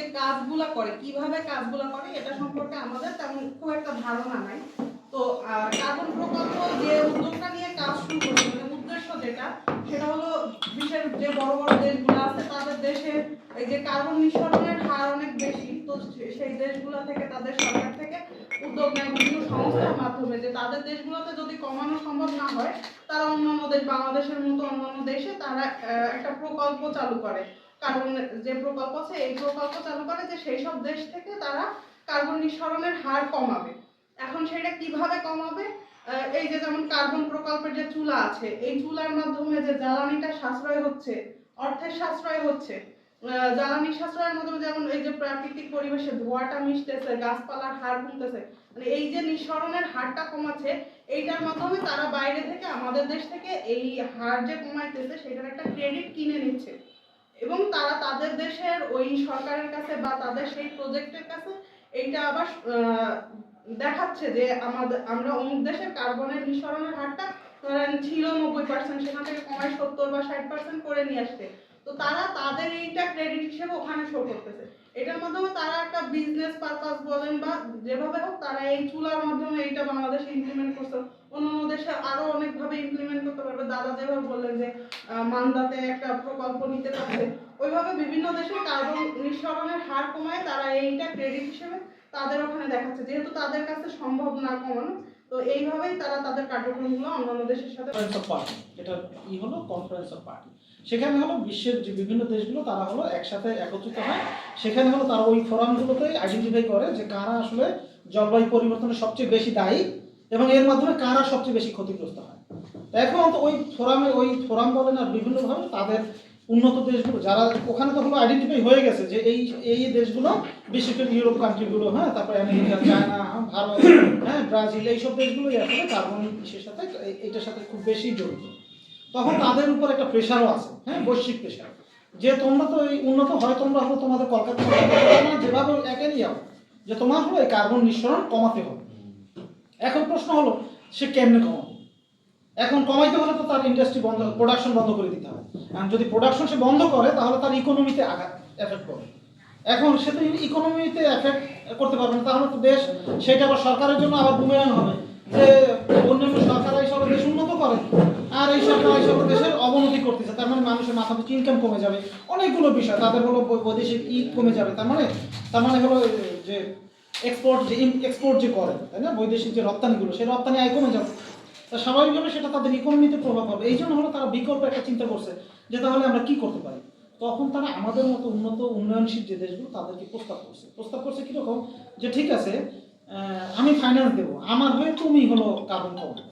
যে কাজগুলা করে, কীভাবে কাজগুলা করে, এটা সম্পর্কে আমাদের তেমন খুব একটা ধারণা নাই। তো কার্বন প্রকল্প যে উদ্যোগটা নিয়ে কাজ শুরু করেছে মানে উদ্দেশ্য যেটা, সেটা হলো বিশ্বের যে বড় বড় দেশগুলো আছে, তাদের দেশে এই যে কার্বন নিঃসরণের হার অনেক বেশি, তো সেই দেশগুলো থেকে তাদের সরকার থেকে উদ্যোগ নেয় বিভিন্ন সংস্থার মাধ্যমে, যে তাদের দেশগুলোতে যদি কমানো সম্ভব না হয়, তারা অন্যান্য দেশ, বাংলাদেশের মতো অন্যান্য দেশে তারা একটা প্রকল্প চালু করে। কার্বন যে প্রকল্প আছে, এই প্রকল্প চালু করে যে সেই সব দেশ থেকে তারা কার্বন নিঃসরণের হার কমাবে। এখন সেটা কীভাবে কমাবে? এই যে যেমন কার্বন প্রকল্পের যে চুলা আছে, এই চুলার মাধ্যমে যে জ্বালানিটা সাশ্রয় হচ্ছে, অর্থের সাশ্রয় হচ্ছে জ্বালানি সাশ্রয়ের মাধ্যমে যেমন এই যে প্রাকৃতিক পরিবেশে ধোঁয়াটা মিশতেছে, গাছপালার হার কমতেছে মানে এই যে নিঃসরণের হারটা কমাচ্ছে, এইটার মাধ্যমে তারা বাইরে থেকে আমাদের দেশ থেকে এই হার যে কমাইতেছে, সেটার একটা ক্রেডিট কিনে নিচ্ছে। এবং তারা তাদের দেশের ওই সরকারের কাছে বা তাদের সেই প্রজেক্টের কাছে এইটা আবার দেখাচ্ছে যে আমাদের, আমরা অমুক দেশের কার্বনের নিঃসরণের হারটা ধরেন ছিল নব্বই পার্সেন্ট সেখান থেকে কমায় সত্তর বা ষাট পার্সেন্ট করে নিয়ে আসছে। তো তারা তাদের এইটা ক্রেডিট হিসেবে ওখানে শো করতেছে। এটার মাধ্যমে তারা একটা বিজনেস পারপাস বলেন বা যেভাবে হোক তারা এই চুলার মাধ্যমে এইটা বাংলাদেশে ইমপ্লিমেন্ট করছে। আরও অনেকভাবে ইমপ্লিমেন্ট করতে পারবে। দাদা যেভাবে বললেন যে মান্দাতে একটা প্রকল্প নিতে পারছে ওইভাবে বিভিন্ন দেশে কার্বন নিঃসরণের হার কমায় তারা এইটা ক্রেডিট হিসেবে তাদের ওখানে দেখাচ্ছে। যেহেতু তাদের কাছে সম্ভব না কমানো, তো এইভাবেই তারা তাদের কার্যক্রমগুলো অন্যান্য দেশের সাথে কনফারেন্স অফ পার্টি এটা ই হলো কনফারেন্স অফ পার্টি সেখানে হলো বিশ্বের যে বিভিন্ন দেশগুলো, তারা হলো একসাথে একত্রিত হয়। সেখানে হলো তারা ওই ফোরামগুলোতে আইডেন্টিফাই করে যে কারা আসলে জলবায়ু পরিবর্তনের সবচেয়ে বেশি দায়ী। এবং এর মাধ্যমে কারা সবচেয়ে বেশি ক্ষতিগ্রস্ত হয়? এখন তো ওই ফোরামে, ওই ফোরাম বলেন আর বিভিন্নভাবে তাদের উন্নত দেশগুলো, যারা ওখানে তো হলো আইডেন্টিফাই হয়ে গেছে যে এই এই দেশগুলো বিশেষ করে ইউরোপ কান্ট্রিগুলো হ্যাঁ তারপরে আমেরিকা, চায়না, ভারত হ্যাঁ ব্রাজিল, এইসব দেশগুলোই আসলে কার্বন ইসের সাথে এইটার সাথে খুব বেশি জড়িত। তখন তাদের উপর একটা প্রেশারও আছে হ্যাঁ বৈশ্বিক প্রেশার যে তোমরা তো এই উন্নত, হয় তোমরা হলো তোমাদের কলকাতা যেভাবে একে নিয়ে যে তোমার হলো এই কার্বন নিঃসরণ কমাতে হবে। এখন প্রশ্ন হলো, সে কেমনে কমাবে? এখন কমাইতে হলে তো তার ইন্ডাস্ট্রি বন্ধ প্রোডাকশন বন্ধ করে দিতে হবে। আর যদি প্রোডাকশন সে বন্ধ করে, তাহলে তার ইকোনমিতে আঘাত এফেক্ট করবে। এখন সে তো ইকোনমিতে এফেক্ট করতে পারবে না। তাহলে তো দেশ, সেটা আবার সরকারের জন্য আবার বুমেরাং হবে। যে অন্যান্য সরকার এই হিসাবে দেশ উন্নত করে, আর এই সরকার হিসাবে দেশের অবনতি করতেছে। তার মানে মানুষের মাথা পিছু ইনকাম কমে যাবে। অনেকগুলো বিষয়, তাদের হলো বৈদেশিক ই কমে যাবে। তার মানে তার মানে হলো যে এক্সপোর্ট যে এক্সপোর্ট যে করে, তাই না? বৈদেশিক যে রপ্তানিগুলো, সেই রপ্তানি আয় কমে যাবে। তা স্বাভাবিকভাবে সেটা তাদের ইকোনমিতে প্রভাব হবে এই জন্য হলো তারা বিকল্প একটা চিন্তা করছে যে তাহলে আমরা কি করতে পারি? তখন তারা আমাদের মতো উন্নত, উন্নয়নশীল যে দেশগুলো, তাদেরকে প্রস্তাব করছে। প্রস্তাব করছে কীরকম? যে ঠিক আছে আমি ফাইন্যান্স দেবো। আমার হয়ে তুমি হলো কার্বন কমাবে